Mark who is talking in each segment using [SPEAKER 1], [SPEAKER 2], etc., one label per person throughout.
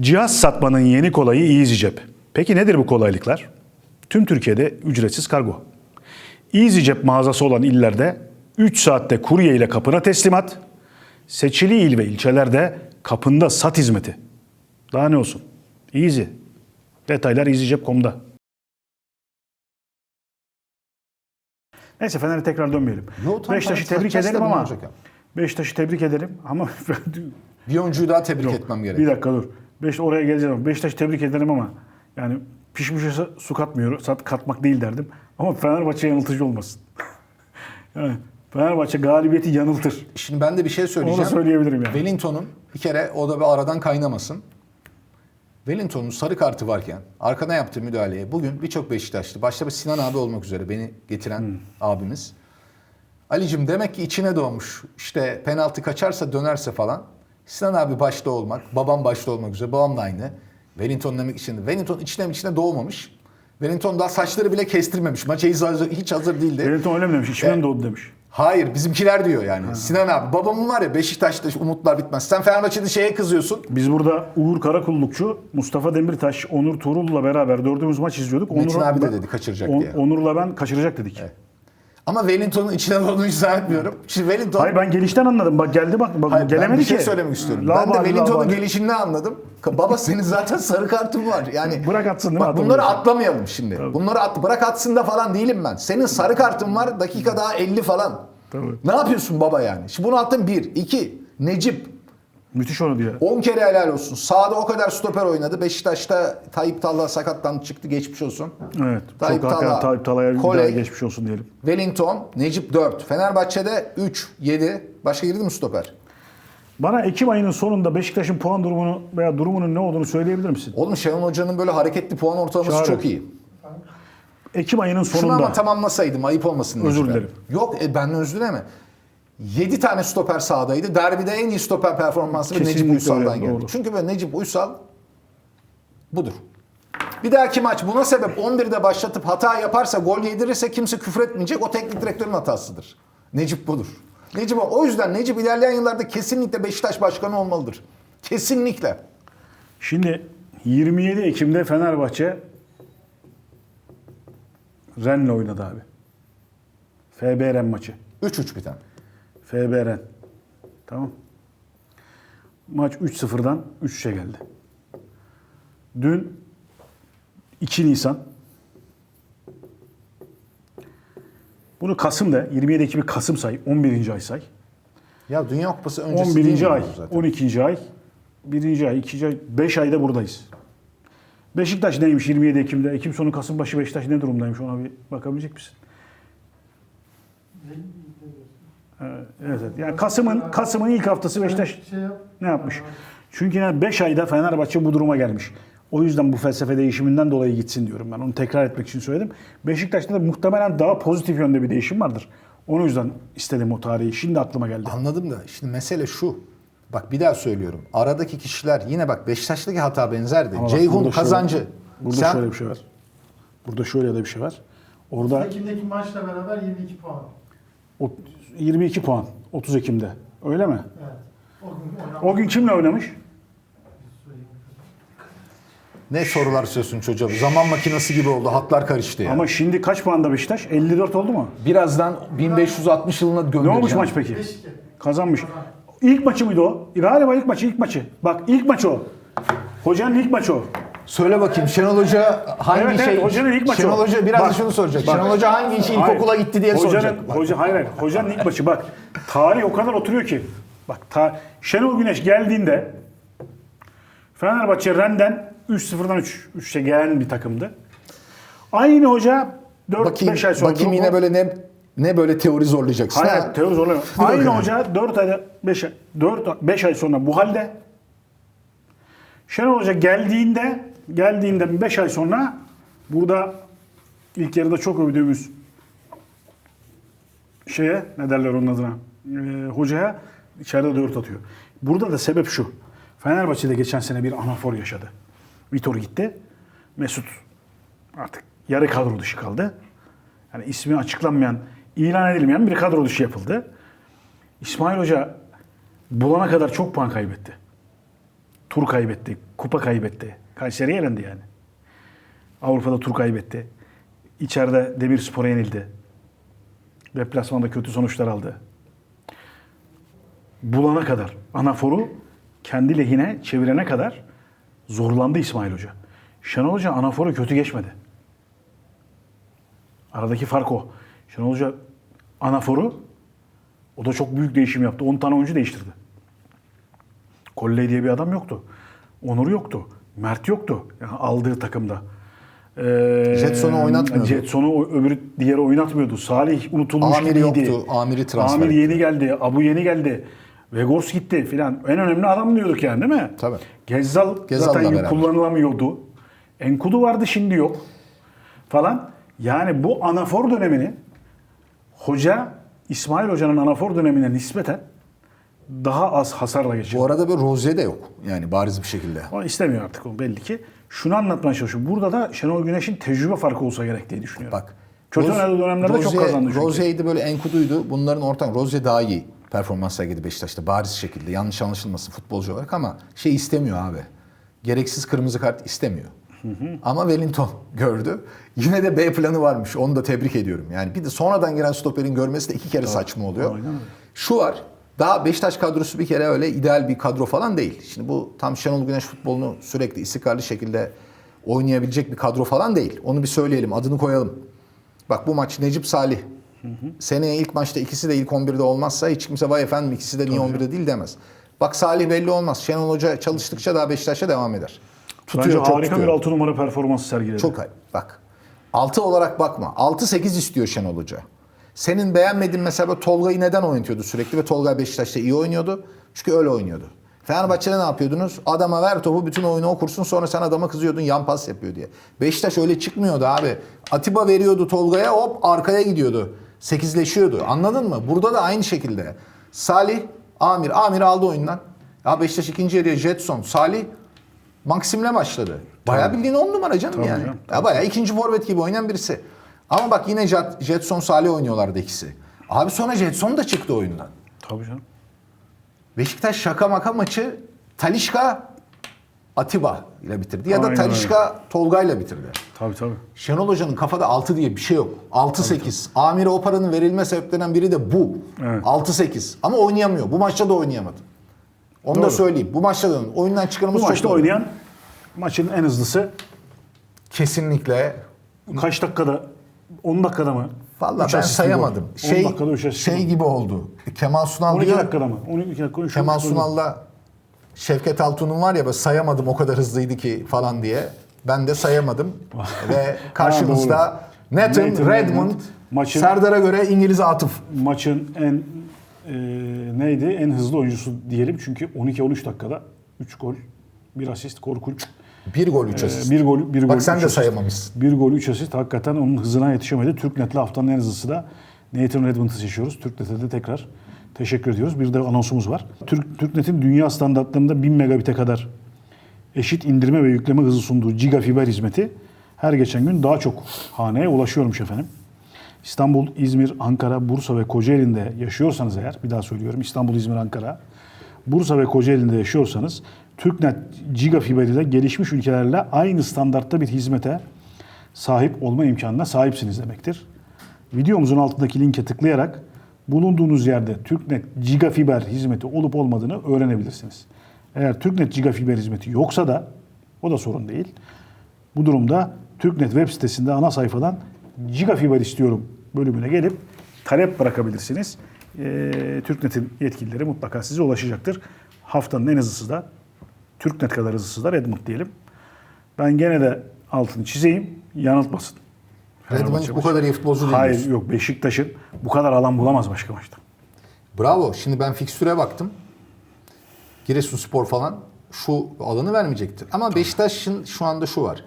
[SPEAKER 1] Cihaz satmanın yeni kolayı EasyCep. Peki nedir bu kolaylıklar? Tüm Türkiye'de ücretsiz kargo. EasyCep mağazası olan illerde 3 saatte kurye ile kapına teslimat, seçili il ve ilçelerde kapında sat hizmeti. Daha ne olsun? Easy. Detaylar EasyCep.com'da. Neyse Fener'e tekrar dönmeyelim.
[SPEAKER 2] Yo,
[SPEAKER 1] Beşiktaş'ı
[SPEAKER 2] ben
[SPEAKER 1] tebrik ederim ama
[SPEAKER 2] ya?
[SPEAKER 1] Beşiktaş'ı tebrik ederim ama
[SPEAKER 2] Bir oyuncuyu daha tebrik
[SPEAKER 1] Yok,
[SPEAKER 2] etmem gerek.
[SPEAKER 1] Bir dakika dur. Beş, oraya geleceğim Beşiktaş tebrik ederim ama yani pişmişe su katmıyor, sat, katmak değil derdim. Ama Fenerbahçe yanıltıcı olmasın. yani Fenerbahçe galibiyeti yanıltır.
[SPEAKER 2] Şimdi ben de bir şey
[SPEAKER 1] Onu
[SPEAKER 2] söyleyeceğim.
[SPEAKER 1] da söyleyebilirim yani.
[SPEAKER 2] Wellington'un bir kere o da bir aradan kaynamasın. Wellington'un sarı kartı varken arkadan yaptığı müdahaleye bugün birçok Beşiktaşlı başta bir Sinan abi olmak üzere beni getiren
[SPEAKER 1] Hmm.
[SPEAKER 2] abimiz. Ali'cim demek ki içine doğmuş. İşte penaltı kaçarsa dönerse falan. Sinan abi başta olmak, babam başta olmak üzere. Babam da aynı. Wellington demek için. Wellington içine içine doğmamış. Wellington daha saçları bile kestirmemiş. Maça hiç hazır, hiç hazır değildi.
[SPEAKER 1] Wellington öyle mi demiş? İçimden
[SPEAKER 2] E-
[SPEAKER 1] doğdu demiş.
[SPEAKER 2] Hayır bizimkiler diyor yani. Sinan abi babamın var ya Beşiktaş'ta umutlar bitmez. Sen Fenerbahçe'de şeye kızıyorsun.
[SPEAKER 1] Biz burada Uğur Karakullukçu, Mustafa Demirtaş, Onur Tuğrul'la beraber dördümüz maç izliyorduk.
[SPEAKER 2] Metin
[SPEAKER 1] Onur-
[SPEAKER 2] abi de dedi kaçıracak diye.
[SPEAKER 1] Onur'la ben kaçıracak dedik.
[SPEAKER 2] Ama Wellington'un içine doğduğunu hiç zannetmiyorum. Şimdi Wellington...
[SPEAKER 1] Hayır ben gelişten anladım. Bak geldi bak. bak
[SPEAKER 2] Hayır,
[SPEAKER 1] gelemedi
[SPEAKER 2] ben bir şey
[SPEAKER 1] ki.
[SPEAKER 2] söylemek istiyorum.
[SPEAKER 1] La
[SPEAKER 2] ben de Wellington'un gelişini anladım. Baba senin zaten sarı kartın var. Yani
[SPEAKER 1] Bırak atsın değil mi?
[SPEAKER 2] Bak bunları atlamayalım şimdi. Bunları at, bırak atsın da falan değilim ben. Senin sarı kartın var dakika daha 50 falan.
[SPEAKER 1] Tabii.
[SPEAKER 2] Ne yapıyorsun baba yani? Şimdi bunu attın 1, 2. Necip
[SPEAKER 1] Müthiş oynadı ya.
[SPEAKER 2] 10 kere helal olsun. Sağda o kadar stoper oynadı. Beşiktaş'ta Tayyip Talha sakattan çıktı geçmiş olsun.
[SPEAKER 1] Evet.
[SPEAKER 2] Tayyip
[SPEAKER 1] çok
[SPEAKER 2] Talha,
[SPEAKER 1] Tayyip Talha'ya
[SPEAKER 2] Kolej.
[SPEAKER 1] geçmiş olsun diyelim.
[SPEAKER 2] Wellington, Necip 4. Fenerbahçe'de 3, 7. Başka girdi mi stoper?
[SPEAKER 1] Bana Ekim ayının sonunda Beşiktaş'ın puan durumunu veya durumunun ne olduğunu söyleyebilir misin?
[SPEAKER 2] Oğlum Şenol Hoca'nın böyle hareketli puan ortalaması
[SPEAKER 1] Çağrı.
[SPEAKER 2] çok iyi.
[SPEAKER 1] Ekim ayının
[SPEAKER 2] Şunu
[SPEAKER 1] sonunda.
[SPEAKER 2] ama tamamlasaydım ayıp olmasın.
[SPEAKER 1] Özür dilerim.
[SPEAKER 2] Yok e, benden özür dileme. 7 tane stoper sahadaydı. Derbide en iyi stoper performansı Necip Uysal'dan geldi.
[SPEAKER 1] doğru.
[SPEAKER 2] Çünkü böyle Necip Uysal budur. Bir dahaki maç buna sebep 11'de başlatıp hata yaparsa gol yedirirse kimse küfretmeyecek. O teknik direktörün hatasıdır. Necip budur. Necip o. Yüzden Necip ilerleyen yıllarda kesinlikle Beşiktaş başkanı olmalıdır. Kesinlikle.
[SPEAKER 1] Şimdi 27 Ekim'de Fenerbahçe Rennes oynadı abi. FB Ren maçı.
[SPEAKER 2] 3-3 biten.
[SPEAKER 1] FB Ren. Tamam. Maç 3-0'dan 3-3'e geldi. Dün 2 Nisan. Bunu Kasım da 27 Ekim'i Kasım say. 11. ay say.
[SPEAKER 2] Ya Dünya Kupası öncesi değil
[SPEAKER 1] 11.
[SPEAKER 2] mi
[SPEAKER 1] ay,
[SPEAKER 2] zaten?
[SPEAKER 1] 12. ay, 1. ay, 2. ay, 5 ayda buradayız. Beşiktaş neymiş 27 Ekim'de? Ekim sonu Kasım başı Beşiktaş ne durumdaymış ona bir bakabilecek misin? Evet, evet. Yani Kasım'ın Kasım'ın ilk haftası Beşiktaş
[SPEAKER 3] Şey yap.
[SPEAKER 1] ne yapmış? Çünkü yani 5 ayda Fenerbahçe bu duruma gelmiş. O yüzden bu felsefe değişiminden dolayı gitsin diyorum ben. Onu tekrar etmek için söyledim. Beşiktaş'ta da muhtemelen daha pozitif yönde bir değişim vardır. Onun yüzden istedim o tarihi. Şimdi aklıma geldi.
[SPEAKER 2] Anladım da şimdi mesele şu. Bak bir daha söylüyorum. Aradaki kişiler yine bak Beşiktaş'taki hata benzerdi.
[SPEAKER 1] Ama bak
[SPEAKER 2] Ceyhun
[SPEAKER 1] burada şöyle-
[SPEAKER 2] kazancı.
[SPEAKER 1] Burada
[SPEAKER 2] Sen
[SPEAKER 1] şöyle bir şey var. Burada şöyle de bir şey var. Orada
[SPEAKER 3] Ekim'deki maçla beraber 22 puan.
[SPEAKER 1] o- 22 puan 30 Ekim'de. Öyle mi?
[SPEAKER 3] Evet. O gün.
[SPEAKER 1] O gün kimle oynamış?
[SPEAKER 2] ne sorular soruyorsun çocuğa? Zaman makinesi gibi oldu. Hatlar karıştı ya.
[SPEAKER 1] Ama şimdi kaç puanda Beşiktaş? 54 oldu mu?
[SPEAKER 2] birazdan 1560 yılına
[SPEAKER 1] Ne
[SPEAKER 2] göndereceğim.
[SPEAKER 1] olmuş maç peki?
[SPEAKER 3] 5-2.
[SPEAKER 1] Kazanmış. İlk maçı mıydı o? Galiba ilk maçı, ilk maçı. Bak ilk maçı o. Hocanın ilk maçı o.
[SPEAKER 2] Söyle bakayım Şenol Hoca hangi
[SPEAKER 1] Evet, evet,
[SPEAKER 2] şey?
[SPEAKER 1] hocanın ilk maçı
[SPEAKER 2] Şenol. Hoca biraz da
[SPEAKER 1] Bak,
[SPEAKER 2] şunu soracak.
[SPEAKER 1] bak.
[SPEAKER 2] Şenol Hoca hangi işi
[SPEAKER 1] Hayır.
[SPEAKER 2] ilkokula gitti diye
[SPEAKER 1] hocanın,
[SPEAKER 2] soracak. Bak.
[SPEAKER 1] Hoca, hayır hayır. Hocanın ilk maçı bak. Tarih o kadar oturuyor ki. Bak ta, Şenol Güneş geldiğinde Fenerbahçe Ren'den 3-0'dan 3 3'e gelen bir takımdı. Aynı hoca 4-5
[SPEAKER 2] Bakayım,
[SPEAKER 1] ay sonra.
[SPEAKER 2] bakayım yine böyle ne ne böyle teori zorlayacaksın.
[SPEAKER 1] Hayır,
[SPEAKER 2] ha?
[SPEAKER 1] hayır teori zorlamıyor.
[SPEAKER 2] Dur
[SPEAKER 1] Aynı hoca 4 ayda 5 ay 4 5 ay sonra bu halde. Şenol Hoca geldiğinde geldiğinde 5 ay sonra burada ilk yarıda çok övdüğümüz şeye ne derler onun adına Ee, hocaya içeride 4 atıyor. Burada da sebep şu. Fenerbahçe'de geçen sene bir anafor yaşadı. Vitor gitti. Mesut artık yarı kadro dışı kaldı. Yani ismi açıklanmayan, ilan edilmeyen bir kadro dışı yapıldı. İsmail Hoca bulana kadar çok puan kaybetti. Tur kaybetti. Kupa kaybetti. Kayseri'ye elendi yani. Avrupa'da tur kaybetti. İçeride Demirspor'a yenildi. Deplasmanda kötü sonuçlar aldı. Bulana kadar, anaforu kendi lehine çevirene kadar zorlandı İsmail Hoca. Şenol Hoca anaforu kötü geçmedi. Aradaki fark o. Şenol Hoca anaforu o da çok büyük değişim yaptı. 10 tane oyuncu değiştirdi. Kolley diye bir adam yoktu. Onur yoktu. Mert yoktu. Yani aldığı takımda. Ee,
[SPEAKER 2] Jetson'u oynatmıyordu.
[SPEAKER 1] Jetson'u öbürü diğeri oynatmıyordu. Salih unutulmuş
[SPEAKER 2] Amiri
[SPEAKER 1] gibiydi.
[SPEAKER 2] yoktu. Amiri transfer
[SPEAKER 1] Amir yeni geldi. Abu yeni geldi. Vegors gitti filan. En önemli adam diyorduk yani değil mi?
[SPEAKER 2] Tabii.
[SPEAKER 1] Gezzal
[SPEAKER 2] Gezzal'la
[SPEAKER 1] zaten
[SPEAKER 2] beraber.
[SPEAKER 1] kullanılamıyordu. Enkudu vardı şimdi yok. Falan. Yani bu anafor dönemini hoca İsmail Hoca'nın anafor dönemine nispeten daha az hasarla geçirdi.
[SPEAKER 2] Bu arada bir Rozier de yok. Yani bariz bir şekilde.
[SPEAKER 1] Ama istemiyor artık o belli ki. Şunu anlatmaya çalışıyorum. Burada da Şenol Güneş'in tecrübe farkı olsa gerek diye düşünüyorum.
[SPEAKER 2] Bak.
[SPEAKER 1] Kötü
[SPEAKER 2] Roz-
[SPEAKER 1] oynadığı dönemlerde çok
[SPEAKER 2] Rozier-
[SPEAKER 1] kazandı çünkü.
[SPEAKER 2] Rozier'di böyle Enkudu'ydu. Bunların ortak. Rozier daha iyi performans sergiledi Beşiktaş'ta bariz şekilde. Yanlış anlaşılmasın futbolcu olarak ama şey istemiyor abi. Gereksiz kırmızı kart istemiyor. Ama Wellington gördü. Yine de B planı varmış. Onu da tebrik ediyorum. Yani bir de sonradan giren stoperin görmesi de iki kere saçma oluyor.
[SPEAKER 1] Aynen.
[SPEAKER 2] Şu var. Daha Beşiktaş kadrosu bir kere öyle ideal bir kadro falan değil. Şimdi bu tam Şenol Güneş futbolunu sürekli istikrarlı şekilde oynayabilecek bir kadro falan değil. Onu bir söyleyelim, adını koyalım. Bak bu maç Necip Salih. Seneye ilk maçta ikisi de ilk 11'de olmazsa hiç kimse vay efendim ikisi de niye 11'de değil demez. Bak Salih belli olmaz. Şenol Hoca çalıştıkça daha Beşiktaş'a devam eder. Tutuyor,
[SPEAKER 1] Bence
[SPEAKER 2] çok
[SPEAKER 1] harika
[SPEAKER 2] tutuyor.
[SPEAKER 1] bir 6 numara performansı sergiledi.
[SPEAKER 2] Çok hayır. Bak. 6 olarak bakma. 6-8 istiyor Şenol Hoca. Senin beğenmediğin mesela Tolga'yı neden oynatıyordu sürekli ve Tolga Beşiktaş'ta iyi oynuyordu? Çünkü öyle oynuyordu. Fenerbahçe'de ne yapıyordunuz? Adama ver topu bütün oyunu okursun sonra sen adama kızıyordun yan pas yapıyor diye. Beşiktaş öyle çıkmıyordu abi. Atiba veriyordu Tolga'ya hop arkaya gidiyordu. Sekizleşiyordu. Anladın mı? Burada da aynı şekilde. Salih, Amir. Amir aldı oyundan. Ya Beşiktaş ikinci yarıya Jetson, Salih Maxim'le başladı. Bayağı bildiğin on numara canım
[SPEAKER 1] Tabii
[SPEAKER 2] yani.
[SPEAKER 1] canım.
[SPEAKER 2] Ya bayağı ikinci forvet gibi oynayan birisi. Ama bak yine Jet- Jetson Salih oynuyorlardı ikisi. Abi sonra Jetson da çıktı oyundan.
[SPEAKER 1] Tabii canım.
[SPEAKER 2] Beşiktaş şaka maka maçı Talişka Atiba ile bitirdi. Ya da
[SPEAKER 1] Aynen
[SPEAKER 2] Talişka Tolga ile bitirdi.
[SPEAKER 1] Tabii tabii.
[SPEAKER 2] Şenol Hoca'nın kafada 6 diye bir şey yok. 6-8. Amir'e o paranın verilme sebeplerinden biri de bu.
[SPEAKER 1] Evet.
[SPEAKER 2] 6-8. Ama oynayamıyor. Bu maçta da oynayamadı. Onu da
[SPEAKER 1] Doğru.
[SPEAKER 2] söyleyeyim. Bu maçta da oyundan
[SPEAKER 1] Bu
[SPEAKER 2] çıkarımız çok
[SPEAKER 1] maçta
[SPEAKER 2] doğru.
[SPEAKER 1] oynayan maçın en hızlısı
[SPEAKER 2] Kesinlikle
[SPEAKER 1] kaç dakikada? 10 dakikada mı?
[SPEAKER 2] Valla ben sayamadım.
[SPEAKER 1] 10
[SPEAKER 2] Şey,
[SPEAKER 1] dakikada 3 asist.
[SPEAKER 2] şey gibi oldu. Kemal Sunal
[SPEAKER 1] 12
[SPEAKER 2] diyor.
[SPEAKER 1] dakikada mı? 12 dakika.
[SPEAKER 2] Kemal. Sunal'la Şevket Altun'un var ya sayamadım o kadar hızlıydı ki falan diye. Ben de sayamadım. Ve karşımızda
[SPEAKER 1] Ha,
[SPEAKER 2] Nathan,
[SPEAKER 1] Nathan
[SPEAKER 2] Redmond,
[SPEAKER 1] Redmond. Maçın-
[SPEAKER 2] Serdar'a göre İngiliz Atıf.
[SPEAKER 1] Maçın en e, neydi? En hızlı oyuncusu diyelim. Çünkü 12-13 dakikada 3 gol, 1 asist korkunç.
[SPEAKER 2] Bir gol, üç
[SPEAKER 1] Ee,
[SPEAKER 2] asist.
[SPEAKER 1] bir gol, bir gol.
[SPEAKER 2] Bak sen
[SPEAKER 1] üç
[SPEAKER 2] de
[SPEAKER 1] asist.
[SPEAKER 2] sayamamışsın.
[SPEAKER 1] Bir gol, 3 asist. Hakikaten onun hızına yetişemedi. Türknet'le haftanın en hızlısı da Nathan Redmond'ı seçiyoruz. Türknet'e de tekrar teşekkür ediyoruz. Bir de anonsumuz var. Türk, Türknet'in dünya standartlarında 1000 megabit'e kadar eşit indirme ve yükleme hızı sunduğu gigafiber hizmeti her geçen gün daha çok haneye ulaşıyormuş efendim. İstanbul, İzmir, Ankara, Bursa ve Kocaeli'nde yaşıyorsanız eğer, bir daha söylüyorum İstanbul, İzmir, Ankara, Bursa ve Kocaeli'nde yaşıyorsanız Türknet Gigafiber ile gelişmiş ülkelerle aynı standartta bir hizmete sahip olma imkanına sahipsiniz demektir. Videomuzun altındaki linke tıklayarak bulunduğunuz yerde Türknet Gigafiber hizmeti olup olmadığını öğrenebilirsiniz. Eğer Türknet Gigafiber hizmeti yoksa da o da sorun değil. Bu durumda Türknet web sitesinde ana sayfadan Gigafiber istiyorum bölümüne gelip talep bırakabilirsiniz. Ee, Türknet'in yetkilileri mutlaka size ulaşacaktır. Haftanın en hızlısı da Türknet kadar hızlısı da Redmond diyelim. Ben gene de altını çizeyim, yanıltmasın.
[SPEAKER 2] Redmond bu kadar iyi futbolcu değil
[SPEAKER 1] Hayır
[SPEAKER 2] diyorsun.
[SPEAKER 1] yok Beşiktaş'ın bu kadar alan bulamaz başka maçta.
[SPEAKER 2] Bravo. Şimdi ben fikstüre baktım. Giresunspor falan şu alanı vermeyecektir. Ama Beşiktaş'ın şu anda şu var.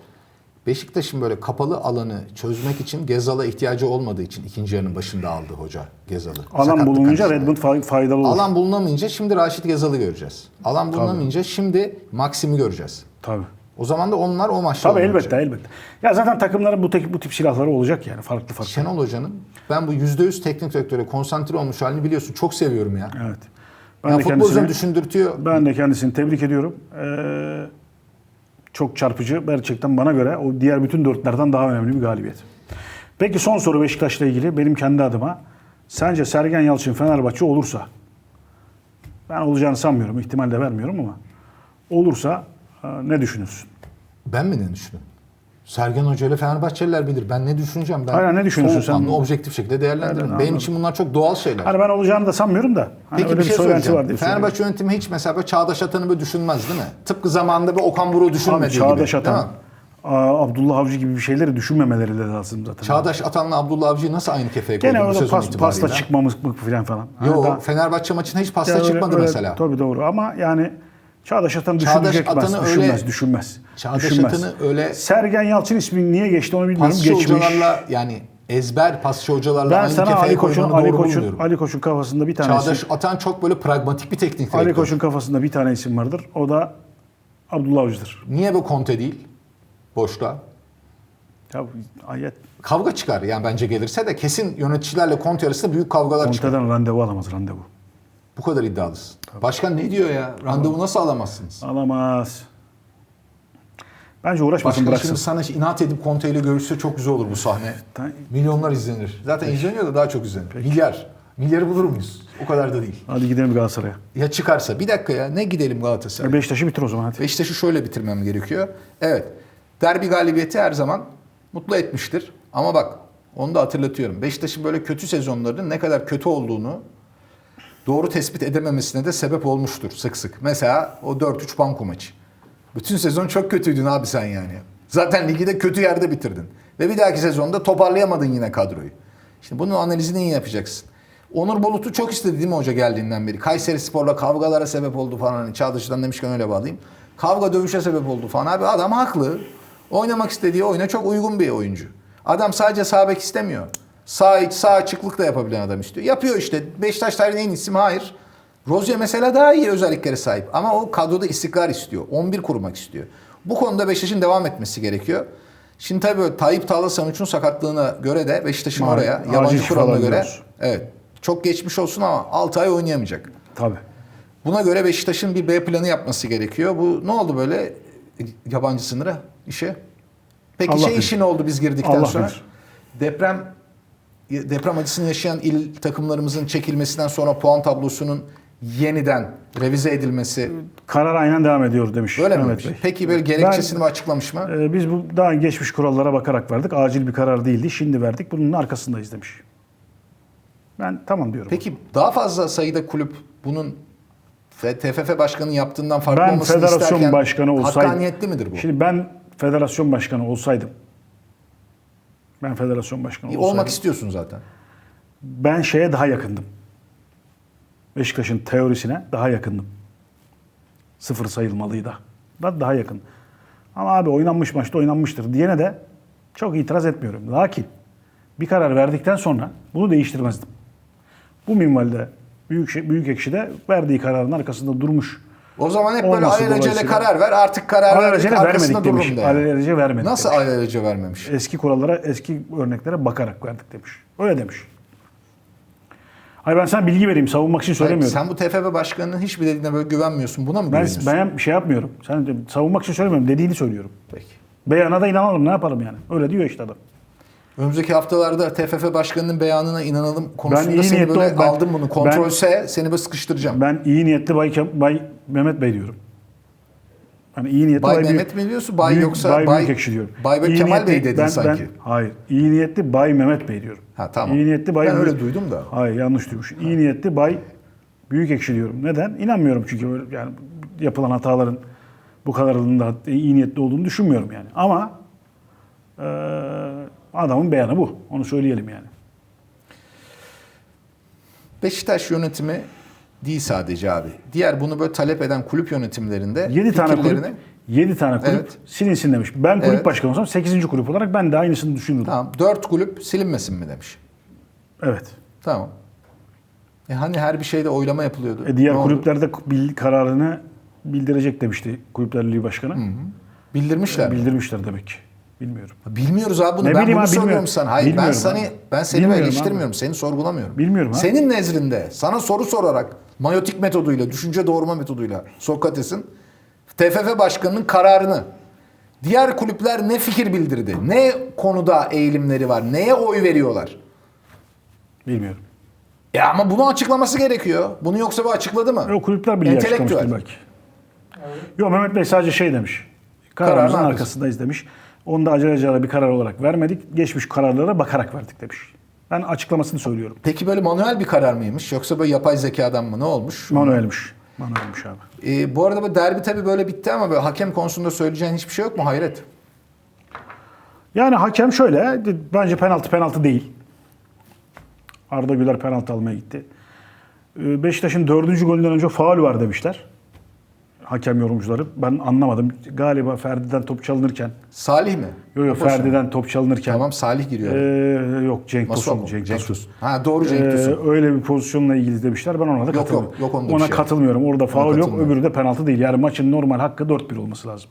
[SPEAKER 2] Beşiktaş'ın böyle kapalı alanı çözmek için Gezal'a ihtiyacı olmadığı için ikinci yarının başında aldı hoca Gezal'ı.
[SPEAKER 1] Alan bulununca. Redmond fay- faydalı olur.
[SPEAKER 2] Alan bulunamayınca şimdi Raşit Gezal'ı göreceğiz. Alan bulunamayınca şimdi Maxim'i göreceğiz.
[SPEAKER 1] Tabii.
[SPEAKER 2] O zaman da onlar o maçta
[SPEAKER 1] Tabii
[SPEAKER 2] oynayacak.
[SPEAKER 1] elbette elbette. Ya zaten takımların bu, tek, bu tip silahları olacak yani farklı farklı.
[SPEAKER 2] Şenol Hoca'nın ben bu %100 teknik direktöre konsantre olmuş halini biliyorsun. Çok seviyorum ya.
[SPEAKER 1] Evet. Ben
[SPEAKER 2] Ya
[SPEAKER 1] de kendisini,
[SPEAKER 2] düşündürtüyor.
[SPEAKER 1] ben de kendisini tebrik ediyorum. Ee, çok çarpıcı. Gerçekten bana göre o diğer bütün dörtlerden daha önemli bir galibiyet. Peki son soru Beşiktaş'la ilgili benim kendi adıma. Sence Sergen Yalçın Fenerbahçe olursa ben olacağını sanmıyorum, ihtimal de vermiyorum ama olursa e, ne düşünürsün?
[SPEAKER 2] Ben mi ne düşünüyorum? Sergen Hoca ile Fenerbahçeliler bilir. Ben ne düşüneceğim? Ben
[SPEAKER 1] Aynen, ne düşünüyorsun sen?
[SPEAKER 2] soğukkanlı, objektif şekilde değerlendiririm.
[SPEAKER 1] Aynen,
[SPEAKER 2] Benim
[SPEAKER 1] anladım.
[SPEAKER 2] için bunlar çok doğal şeyler.
[SPEAKER 1] Hani ben olacağını da sanmıyorum da. Hani
[SPEAKER 2] Peki
[SPEAKER 1] öyle
[SPEAKER 2] bir şey
[SPEAKER 1] söylenti var diye
[SPEAKER 2] Fenerbahçe yönetimi hiç mesela böyle Çağdaş Atan'ı böyle düşünmez değil mi? Tıpkı zamanında bir Okan Buruk'u
[SPEAKER 1] Abi
[SPEAKER 2] düşünmediği gibi.
[SPEAKER 1] Çağdaş
[SPEAKER 2] değil
[SPEAKER 1] Atan,
[SPEAKER 2] mi?
[SPEAKER 1] Aa, Abdullah Avcı gibi bir şeyleri düşünmemeleri de lazım zaten.
[SPEAKER 2] Çağdaş Atan'la Abdullah Avcı'yı nasıl aynı kefeye
[SPEAKER 1] Gene
[SPEAKER 2] koydu bu
[SPEAKER 1] orada
[SPEAKER 2] sezon
[SPEAKER 1] pas,
[SPEAKER 2] itibariyle?
[SPEAKER 1] pasta çıkmamız falan falan. Hani
[SPEAKER 2] Yo
[SPEAKER 1] daha-
[SPEAKER 2] Fenerbahçe maçında hiç pasta
[SPEAKER 1] Ya öyle-
[SPEAKER 2] çıkmadı
[SPEAKER 1] öyle-
[SPEAKER 2] mesela.
[SPEAKER 1] Tabii doğru ama yani Çağdaş Atan
[SPEAKER 2] Çağdaş
[SPEAKER 1] düşünecek
[SPEAKER 2] Atan'ı öyle-
[SPEAKER 1] düşünmez, düşünmez.
[SPEAKER 2] Çağdaş
[SPEAKER 1] düşünmez.
[SPEAKER 2] Atan'ı öyle-
[SPEAKER 1] Sergen Yalçın ismi niye geçti onu bilmiyorum.
[SPEAKER 2] Pasçı
[SPEAKER 1] Geçmiş.
[SPEAKER 2] hocalarla yani ezber pasçı hocalarla
[SPEAKER 1] Ben
[SPEAKER 2] aynı
[SPEAKER 1] sana
[SPEAKER 2] kefeye
[SPEAKER 1] Ali Koç'un
[SPEAKER 2] koymanı
[SPEAKER 1] Ali
[SPEAKER 2] doğru
[SPEAKER 1] Koç'un
[SPEAKER 2] bulmuyorum.
[SPEAKER 1] Ali Koç'un kafasında bir tane
[SPEAKER 2] Çağdaş Atan çok böyle pragmatik bir teknik direktör.
[SPEAKER 1] Ali Koç'un kafasında bir tane isim vardır. O da Abdullah Avcı'dır.
[SPEAKER 2] Niye bu Conte değil? Boşta.
[SPEAKER 1] Ya ayet
[SPEAKER 2] Kavga çıkar yani bence gelirse de kesin yöneticilerle Conte arasında büyük kavgalar çıkar.
[SPEAKER 1] Conte'den randevu alamaz randevu.
[SPEAKER 2] Bu kadar iddialısın. Başkan ne diyor ya? Randevu nasıl alamazsınız?
[SPEAKER 1] Alamaz. Bence uğraşmasın
[SPEAKER 2] Başkan
[SPEAKER 1] bıraksın.
[SPEAKER 2] şimdi sana inat edip Conte ile görüşse çok güzel olur bu sahne. Milyonlar izlenir. Zaten izleniyor da daha çok izlenir. Milyar. Milyarı bulur muyuz? O kadar da değil.
[SPEAKER 1] Hadi gidelim Galatasaray'a.
[SPEAKER 2] Ya çıkarsa bir dakika ya ne gidelim Galatasaray?
[SPEAKER 1] E, Beşiktaş'ı bitir o zaman hadi.
[SPEAKER 2] Beşiktaş'ı şöyle bitirmem gerekiyor. Evet. Derbi galibiyeti her zaman mutlu etmiştir. Ama bak onu da hatırlatıyorum. Beşiktaş'ın böyle kötü sezonlarının ne kadar kötü olduğunu doğru tespit edememesine de sebep olmuştur sık sık. Mesela o 4-3 banko maçı. Bütün sezon çok kötüydün abi sen yani. Zaten ligi de kötü yerde bitirdin. Ve bir dahaki sezonda toparlayamadın yine kadroyu. Şimdi bunun analizini iyi yapacaksın. Onur Bulut'u çok istedi değil mi hoca geldiğinden beri? Kayseri Spor'la kavgalara sebep oldu falan. Hani Çağdaş'tan demişken öyle bağlayayım. Kavga dövüşe sebep oldu falan. Abi adam haklı. Oynamak istediği oyuna çok uygun bir oyuncu. Adam sadece sağ bek istemiyor. Sağ iç, sağ açıklık da yapabilen adam istiyor. Yapıyor işte. Beşiktaş tarihinin en iyisi mi? Hayır. Rozier mesela daha iyi özelliklere sahip. Ama o kadroda istikrar istiyor. 11 kurmak istiyor. Bu konuda Beşiktaş'ın devam etmesi gerekiyor. Şimdi tabii böyle Tayyip Talha Sanuç'un sakatlığına göre de Beşiktaş'ın
[SPEAKER 1] Maalesef.
[SPEAKER 2] oraya yabancı kuralına göre evet çok geçmiş olsun ama 6 ay oynayamayacak.
[SPEAKER 1] Tabii.
[SPEAKER 2] Buna göre Beşiktaş'ın bir B planı yapması gerekiyor. Bu ne oldu böyle yabancı sınıra işe? Peki
[SPEAKER 1] Allah
[SPEAKER 2] şey
[SPEAKER 1] bilir.
[SPEAKER 2] işi ne oldu biz girdikten
[SPEAKER 1] Allah
[SPEAKER 2] sonra?
[SPEAKER 1] bilir.
[SPEAKER 2] Deprem deprem acısını yaşayan il takımlarımızın çekilmesinden sonra puan tablosunun yeniden revize edilmesi
[SPEAKER 1] Karar aynen devam ediyor demiş
[SPEAKER 2] öyle mi?
[SPEAKER 1] Mehmet Bey.
[SPEAKER 2] Peki böyle gerekçesini mi açıklamış mı?
[SPEAKER 1] Ee, biz bu daha geçmiş kurallara bakarak verdik. Acil bir karar değildi. Şimdi verdik. Bunun arkasındayız demiş. Ben tamam diyorum.
[SPEAKER 2] Peki daha fazla sayıda kulüp bunun TFF başkanının yaptığından farklı
[SPEAKER 1] ben
[SPEAKER 2] olmasını
[SPEAKER 1] federasyon
[SPEAKER 2] isterken
[SPEAKER 1] başkanı olsaydım.
[SPEAKER 2] hakkaniyetli midir bu?
[SPEAKER 1] Şimdi ben federasyon başkanı olsaydım. Ben federasyon başkanı olsaydım.
[SPEAKER 2] Olmak istiyorsun zaten.
[SPEAKER 1] ben şeye daha yakındım. Beşiktaş'ın teorisine daha yakındım. Sıfır sayılmalıydı. Da daha yakın. Ama abi oynanmış maçta oynanmıştır diyene de çok itiraz etmiyorum. Lakin bir karar verdikten sonra bunu değiştirmezdim. Bu minvalde büyük şey, büyük ekşide verdiği kararın arkasında durmuş.
[SPEAKER 2] O zaman hep böyle
[SPEAKER 1] Olması
[SPEAKER 2] alelacele
[SPEAKER 1] dolayısıyla-
[SPEAKER 2] karar ver. Artık karar verdik
[SPEAKER 1] Alelacele
[SPEAKER 2] arkasında
[SPEAKER 1] vermedik demiş.
[SPEAKER 2] dururum de.
[SPEAKER 1] Alelacele vermedik
[SPEAKER 2] Nasıl
[SPEAKER 1] demiş.
[SPEAKER 2] alelacele vermemiş?
[SPEAKER 1] Eski kurallara, eski örneklere bakarak verdik demiş. Öyle demiş. Hayır ben sana bilgi vereyim. Savunmak için söylemiyorum.
[SPEAKER 2] sen bu TFF başkanının hiçbir dediğine böyle güvenmiyorsun. Buna mı
[SPEAKER 1] Ben,
[SPEAKER 2] güveniyorsun?
[SPEAKER 1] ben şey yapmıyorum. Sen de savunmak için söylemiyorum. Dediğini söylüyorum.
[SPEAKER 2] Peki.
[SPEAKER 1] Beyana da inanalım. Ne yapalım yani? Öyle diyor işte adam.
[SPEAKER 2] Önümüzdeki haftalarda TFF başkanının beyanına inanalım konusunda seni böyle
[SPEAKER 1] ol- ben-
[SPEAKER 2] aldım bunu. Kontrolse seni böyle sıkıştıracağım.
[SPEAKER 1] Ben iyi niyetli Bay, Bay Mehmet Bey diyorum. Hani iyi niyetli
[SPEAKER 2] Bay
[SPEAKER 1] Büyük-
[SPEAKER 2] Mehmet mi diyorsun, Bay
[SPEAKER 1] Büyük-
[SPEAKER 2] yoksa
[SPEAKER 1] Bay,
[SPEAKER 2] Bay-
[SPEAKER 1] Büyükekşi diyorum.
[SPEAKER 2] Bay Bey
[SPEAKER 1] İyi
[SPEAKER 2] Kemal
[SPEAKER 1] niyetli-
[SPEAKER 2] Bey dedin
[SPEAKER 1] ben,
[SPEAKER 2] sanki.
[SPEAKER 1] Ben, hayır. İyi niyetli Bay Mehmet Bey diyorum.
[SPEAKER 2] Ha, tamam.
[SPEAKER 1] İyi niyetli Bay
[SPEAKER 2] Ben öyle
[SPEAKER 1] Büyük-
[SPEAKER 2] duydum da.
[SPEAKER 1] Hayır yanlış duymuş. İyi niyetli Bay Büyükekşi diyorum. Neden? İnanmıyorum çünkü böyle yani yapılan hataların bu kadarının da iyi niyetli olduğunu düşünmüyorum yani. Ama eee, adamın beyanı bu. Onu söyleyelim yani.
[SPEAKER 2] Beşiktaş yönetimi değil sadece abi. Diğer bunu böyle talep eden kulüp yönetimlerinde
[SPEAKER 1] 7 tane kulüp
[SPEAKER 2] fikirlerini-
[SPEAKER 1] 7 tane kulüp
[SPEAKER 2] Evet.
[SPEAKER 1] silinsin demiş. Ben kulüp
[SPEAKER 2] Evet.
[SPEAKER 1] başkanı olsam 8. kulüp olarak ben de aynısını düşünürdüm.
[SPEAKER 2] Tamam. Dört kulüp silinmesin mi demiş.
[SPEAKER 1] Evet.
[SPEAKER 2] Tamam. E hani her bir şeyde oylama yapılıyordu.
[SPEAKER 1] E diğer
[SPEAKER 2] Ne
[SPEAKER 1] kulüpler de kararını bildirecek demişti Kulüpler Ligi Başkanı.
[SPEAKER 2] bildirmişler. mi?
[SPEAKER 1] Bildirmişler demek ki. Bilmiyorum.
[SPEAKER 2] Bilmiyoruz abi bunu.
[SPEAKER 1] Ne
[SPEAKER 2] ben
[SPEAKER 1] bileyim
[SPEAKER 2] bunu
[SPEAKER 1] abi,
[SPEAKER 2] soruyorum
[SPEAKER 1] bilmiyorum.
[SPEAKER 2] sana. Hayır ben
[SPEAKER 1] Bilmiyorum
[SPEAKER 2] seni
[SPEAKER 1] abi.
[SPEAKER 2] ben seni
[SPEAKER 1] Bilmiyorum
[SPEAKER 2] eleştirmiyorum.
[SPEAKER 1] abi.
[SPEAKER 2] Seni sorgulamıyorum.
[SPEAKER 1] Bilmiyorum ha.
[SPEAKER 2] Senin nezdinde sana soru sorarak mayotik metoduyla, düşünce doğurma metoduyla Sokrates'in TFF başkanının kararını Diğer kulüpler ne fikir bildirdi? Ne konuda eğilimleri var? Neye oy veriyorlar?
[SPEAKER 1] Bilmiyorum.
[SPEAKER 2] Ya ama bunu açıklaması gerekiyor. Bunu yoksa bu açıkladı mı?
[SPEAKER 1] O kulüpler
[SPEAKER 2] Entelektüel.
[SPEAKER 1] açıklamıştır belki. Yok Mehmet Bey sadece şey demiş.
[SPEAKER 2] Kararın
[SPEAKER 1] Kararımızın
[SPEAKER 2] arkası.
[SPEAKER 1] arkasındayız demiş. Onu da aceleciyle bir karar olarak vermedik. Geçmiş kararlara bakarak verdik demiş. Ben açıklamasını söylüyorum.
[SPEAKER 2] Peki böyle manuel bir karar mıymış? Yoksa böyle yapay zekadan mı? Ne olmuş?
[SPEAKER 1] Manuelmiş. Manuelmiş abi.
[SPEAKER 2] Ee, bu arada bu derbi tabii böyle bitti ama böyle hakem konusunda söyleyeceğin hiçbir şey yok mu? Hayret.
[SPEAKER 1] Yani hakem şöyle. Bence penaltı penaltı değil. Arda Güler penaltı almaya gitti. Ee, Beşiktaş'ın dördüncü golünden önce faul var demişler. Hakem yorumcuları. Ben anlamadım. Galiba Ferdi'den top çalınırken.
[SPEAKER 2] Salih mi?
[SPEAKER 1] Yok yok
[SPEAKER 2] O.
[SPEAKER 1] Ferdi'den top çalınırken.
[SPEAKER 2] Tamam Salih giriyor.
[SPEAKER 1] Ee, yok Cenk Tosun. Cenk
[SPEAKER 2] Cenk
[SPEAKER 1] Tosun.
[SPEAKER 2] Ha doğru Cenk
[SPEAKER 1] Ee,
[SPEAKER 2] Tosun.
[SPEAKER 1] öyle bir pozisyonla ilgili demişler. Ben ona da
[SPEAKER 2] yok,
[SPEAKER 1] katılmıyorum.
[SPEAKER 2] yok, onda bir
[SPEAKER 1] Ona
[SPEAKER 2] şey.
[SPEAKER 1] katılmıyorum. Orada faul yok. Öbürü de penaltı değil. Yani maçın normal hakkı 4-1 olması lazım.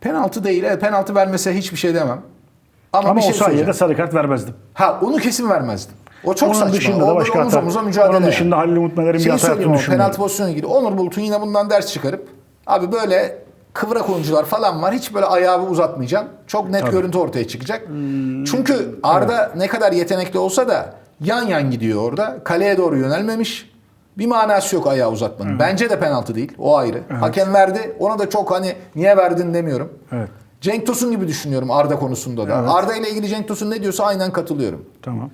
[SPEAKER 2] Penaltı değil. Evet, penaltı vermese hiçbir şey demem. Ama,
[SPEAKER 1] Ama
[SPEAKER 2] bir
[SPEAKER 1] o
[SPEAKER 2] şey
[SPEAKER 1] sayede
[SPEAKER 2] söyleyeceğim.
[SPEAKER 1] sarı kart vermezdim.
[SPEAKER 2] Ha onu kesin vermezdim. O çok
[SPEAKER 1] Onun
[SPEAKER 2] saçma.
[SPEAKER 1] dışında da başka
[SPEAKER 2] omuz
[SPEAKER 1] hata.
[SPEAKER 2] omuza mücadele.
[SPEAKER 1] Onun dışında Halil Umut Meler'in bir
[SPEAKER 2] Şeyi
[SPEAKER 1] hata
[SPEAKER 2] söyleyeyim
[SPEAKER 1] yaptığını düşünmüyorum.
[SPEAKER 2] penaltı pozisyonuna ilgili. Onur Bulut'un yine bundan ders çıkarıp abi böyle kıvrak oyuncular falan var. Hiç böyle ayağı uzatmayacağım. Çok net görüntü ortaya çıkacak.
[SPEAKER 1] Hmm,
[SPEAKER 2] Çünkü Arda ne kadar yetenekli olsa da yan yan gidiyor orada. Kaleye doğru yönelmemiş. Bir manası yok ayağı uzatmanın. Bence de penaltı değil. O ayrı. Hakem verdi. Ona da çok hani niye verdin demiyorum.
[SPEAKER 1] Evet.
[SPEAKER 2] Cenk Tosun gibi düşünüyorum Arda konusunda da. Arda ile ilgili Cenk Tosun ne diyorsa aynen katılıyorum.
[SPEAKER 1] Tamam.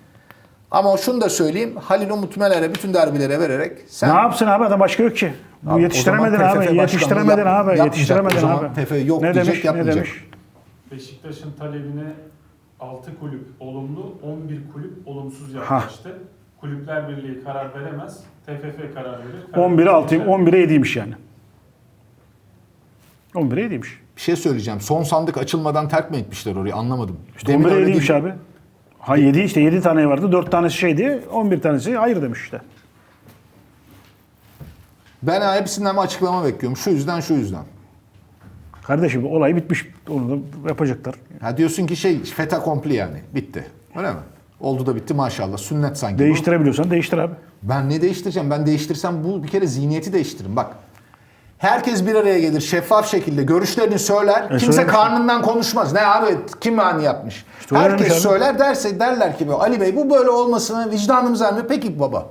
[SPEAKER 2] Ama şunu da söyleyeyim. Halil Umut Meler'e bütün derbilere vererek sen
[SPEAKER 1] Ne yapsın abi adam başka yok ki. Bu
[SPEAKER 2] Abi,
[SPEAKER 1] yetiştiremedin abi. Yetiştiremedin
[SPEAKER 2] yap-
[SPEAKER 1] abi.
[SPEAKER 2] yapmayacak.
[SPEAKER 1] Yetiştiremedin
[SPEAKER 2] O zaman
[SPEAKER 1] abi.
[SPEAKER 2] TFF yok
[SPEAKER 1] ne
[SPEAKER 2] diyecek,
[SPEAKER 1] demiş? Ne
[SPEAKER 2] yapmayacak.
[SPEAKER 1] demiş?
[SPEAKER 4] Beşiktaş'ın talebine 6 kulüp olumlu, 11 kulüp olumsuz yaklaştı. Kulüpler Birliği karar veremez, TFF karar verir. Karar
[SPEAKER 1] 11'e 6'yım.
[SPEAKER 4] verir.
[SPEAKER 1] 11'e 7'ymiş yani. 11'e 7'ymiş.
[SPEAKER 2] bir şey söyleyeceğim. Son sandık açılmadan terk mi etmişler orayı anlamadım.
[SPEAKER 1] İşte
[SPEAKER 2] Demin
[SPEAKER 1] 11'e
[SPEAKER 2] öyle
[SPEAKER 1] 7'ymiş
[SPEAKER 2] değil.
[SPEAKER 1] abi. Ha 7 işte 7 tane vardı. 4 tanesi şeydi. 11 tanesi hayır demiş işte.
[SPEAKER 2] Ben hepsinden bir açıklama bekliyorum. Şu yüzden şu yüzden.
[SPEAKER 1] Kardeşim olay bitmiş. Onu da yapacaklar.
[SPEAKER 2] Ha diyorsun ki şey feta kompli yani. Bitti. Öyle mi? Oldu da bitti maşallah. Sünnet sanki.
[SPEAKER 1] Değiştirebiliyorsan değiştir abi.
[SPEAKER 2] Ben ne değiştireceğim? Ben değiştirsem bu bir kere zihniyeti değiştiririm. Bak. Herkes bir araya gelir şeffaf şekilde görüşlerini söyler. Kimse
[SPEAKER 1] söylemiş.
[SPEAKER 2] karnından konuşmaz. Ne abi kim hani yapmış?
[SPEAKER 1] İşte
[SPEAKER 2] Herkes söyler derse derler ki Ali Bey bu böyle olmasını vicdanımız ermiyor. Peki baba.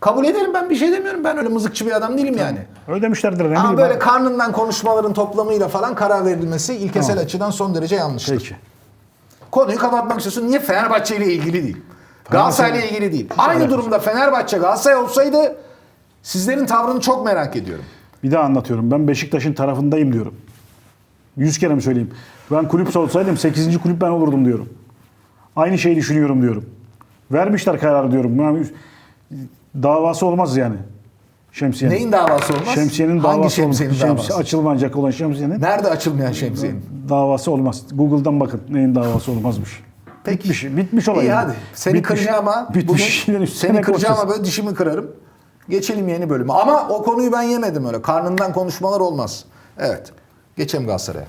[SPEAKER 2] Kabul ederim ben bir şey demiyorum. Ben öyle mızıkçı bir adam değilim yani.
[SPEAKER 1] Öyle demişlerdir. Ne
[SPEAKER 2] Ama böyle
[SPEAKER 1] abi.
[SPEAKER 2] karnından konuşmaların toplamıyla falan karar verilmesi ilkesel
[SPEAKER 1] Tamam.
[SPEAKER 2] açıdan son derece yanlıştır.
[SPEAKER 1] Peki.
[SPEAKER 2] Konuyu kapatmak istiyorsun. Niye Fenerbahçe ile ilgili değil? Galatasaray ile ilgili değil. Aynı durumda Fenerbahçe Galatasaray olsaydı sizlerin tavrını çok merak ediyorum.
[SPEAKER 1] Bir daha anlatıyorum. Ben Beşiktaş'ın tarafındayım diyorum. Yüz kere mi söyleyeyim? Ben kulüp olsaydım 8. kulüp ben olurdum diyorum. Aynı şeyi düşünüyorum diyorum. Vermişler kararı diyorum. Yani davası olmaz yani. Şemsiyenin.
[SPEAKER 2] Neyin davası olmaz?
[SPEAKER 1] Şemsiyenin
[SPEAKER 2] Hangi
[SPEAKER 1] davası
[SPEAKER 2] şemsiyenin
[SPEAKER 1] olmaz.
[SPEAKER 2] davası?
[SPEAKER 1] Şemsi, açılmayacak olan şemsiyenin
[SPEAKER 2] Nerede açılmayan şemsiyenin?
[SPEAKER 1] davası olmaz. Google'dan bakın neyin davası olmazmış.
[SPEAKER 2] Peki.
[SPEAKER 1] Bitmiş, bitmiş olay.
[SPEAKER 2] İyi
[SPEAKER 1] yani.
[SPEAKER 2] hadi. Seni
[SPEAKER 1] Bitmiş-
[SPEAKER 2] kıracağım ama
[SPEAKER 1] bitmiş
[SPEAKER 2] bugün seni kıracağım ama böyle dişimi kırarım. Geçelim yeni bölüme. Ama o konuyu ben yemedim öyle. Karnından konuşmalar olmaz. Evet. Geçelim Galatasaray'a.